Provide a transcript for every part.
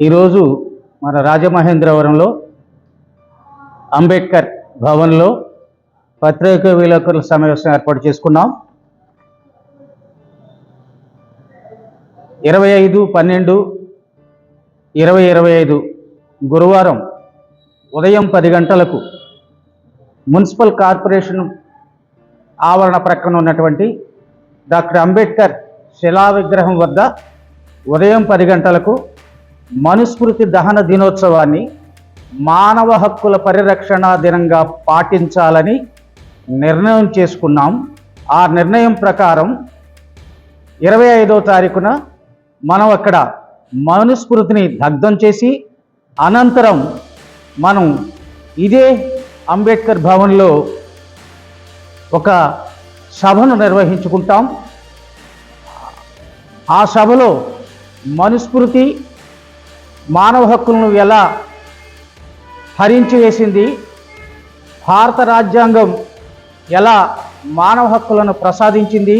ఈరోజు మన రాజమహేంద్రవరంలో అంబేద్కర్ భవన్లో పత్రిక విలేకరుల సమావేశం ఏర్పాటు చేసుకున్నాం. ఇరవై ఐదు పన్నెండు ఇరవై ఇరవై ఐదు గురువారం ఉదయం పది గంటలకు మున్సిపల్ కార్పొరేషన్ ఆవరణ ప్రక్కన ఉన్నటువంటి డాక్టర్ అంబేద్కర్ శిలా విగ్రహం వద్ద ఉదయం పది గంటలకు మనుస్మృతి దహన దినోత్సవాన్ని మానవ హక్కుల పరిరక్షణ దినంగా పాటించాలని నిర్ణయం చేసుకున్నాం. ఆ నిర్ణయం ప్రకారం ఇరవై ఐదో తారీఖున మనం అక్కడ మనుస్మృతిని దగ్ధం చేసి అనంతరం మనం ఇదే అంబేద్కర్ భవన్లో ఒక సభను నిర్వహించుకుంటాం. ఆ సభలో మనుస్మృతి మానవ హక్కులను ఎలా హరించి వేసింది భారత రాజ్యాంగం ఎలా మానవ హక్కులను ప్రసాదించింది?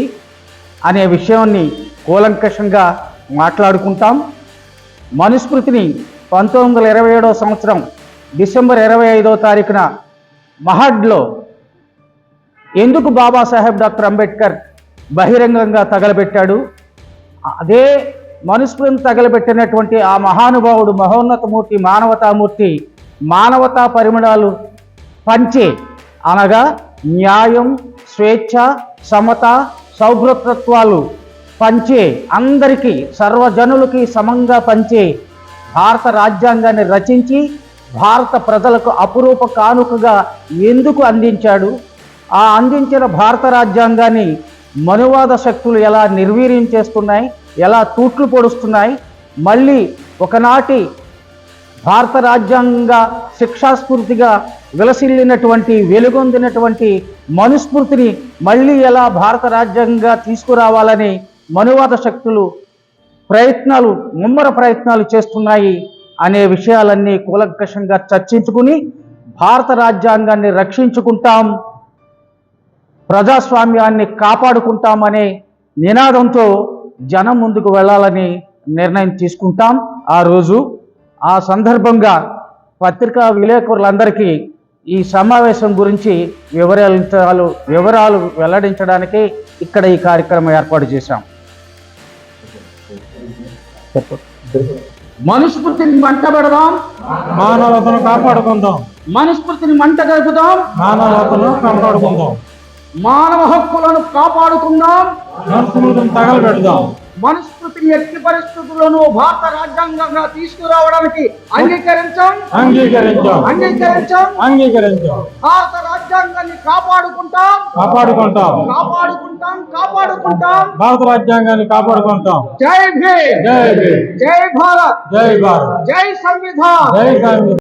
అనే విషయాన్ని కూలంకషంగా మాట్లాడుకుంటాం. మనుస్మృతిని పంతొమ్మిది వందల ఇరవై ఏడవ సంవత్సరం డిసెంబర్ ఇరవై ఐదవ తారీఖున మహడ్లో ఎందుకు బాబాసాహెబ్ డాక్టర్ అంబేద్కర్ బహిరంగంగా తగలబెట్టాడు? అదే మనుస్మృతిని తగలబెట్టినటువంటి ఆ మహానుభావుడు మహోన్నతమూర్తి మానవతామూర్తి మానవతా పరిమళాలు పంచే అనగా న్యాయం స్వేచ్ఛ సమత సౌభ్రతత్వాలు పంచే అందరికీ సర్వజనులకి సమంగా పంచే భారత రాజ్యాంగాన్ని రచించి భారత ప్రజలకు అపురూప కానుకగా ఎందుకు అందించాడు? ఆ అందించిన భారత రాజ్యాంగాన్ని మనువాద శక్తులు ఎలా నిర్వీర్యం చేస్తున్నాయి ఎలా తూట్లు పొడుస్తున్నాయి. మళ్ళీ ఒకనాటి భారత రాజ్యాంగ శిక్షాస్ఫూర్తిగా విలసిల్లినటువంటి వెలుగొందినటువంటి మనుస్ఫూర్తిని మళ్ళీ ఎలా భారత రాజ్యాంగంగా తీసుకురావాలని మనువాద శక్తులు ప్రయత్నాలు ముమ్మర ప్రయత్నాలు చేస్తున్నాయి అనే విషయాలన్నీ కూలంకషంగా చర్చించుకుని భారత రాజ్యాంగాన్ని రక్షించుకుంటాం ప్రజాస్వామ్యాన్ని కాపాడుకుంటామనే నినాదంతో జనం ముందుకు వెళ్ళాలని నిర్ణయం తీసుకుంటాం. ఆ రోజు ఆ సందర్భంగా పత్రికా విలేకరులందరికీ ఈ సమావేశం గురించి వివరాలు వివరాలు వెల్లడించడానికి ఇక్కడ ఈ కార్యక్రమం ఏర్పాటు చేశాం. మనుస్మృతిని మంట పెడదాం. మానవతను కాపాడుకుందాం. మనుస్మృతిని మంట గడుపుదాం మానవతను కాపాడుకుందాం. మానవ హక్కులను కాపాడుకుందాం. తగలబెడదాం. మనుస్మృతిని ఎట్టి పరిస్థితుల్లోనూ భారత రాజ్యాంగంగా తీసుకురావడానికి అంగీకరించాం. అంగీకరించాం. అంగీకరించాం. అంగీకరించాం. భారత రాజ్యాంగాన్ని కాపాడుకుంటాం. కాపాడుకుంటాం. కాపాడుకుంటాం. కాపాడుకుంటాం. భారత రాజ్యాంగాన్ని కాపాడుకుంటాం. జై భీమ్. జై భీమ్. జై భారత్. జై భారత్. జై సంవిధాన్. జై కాంగ్రెస్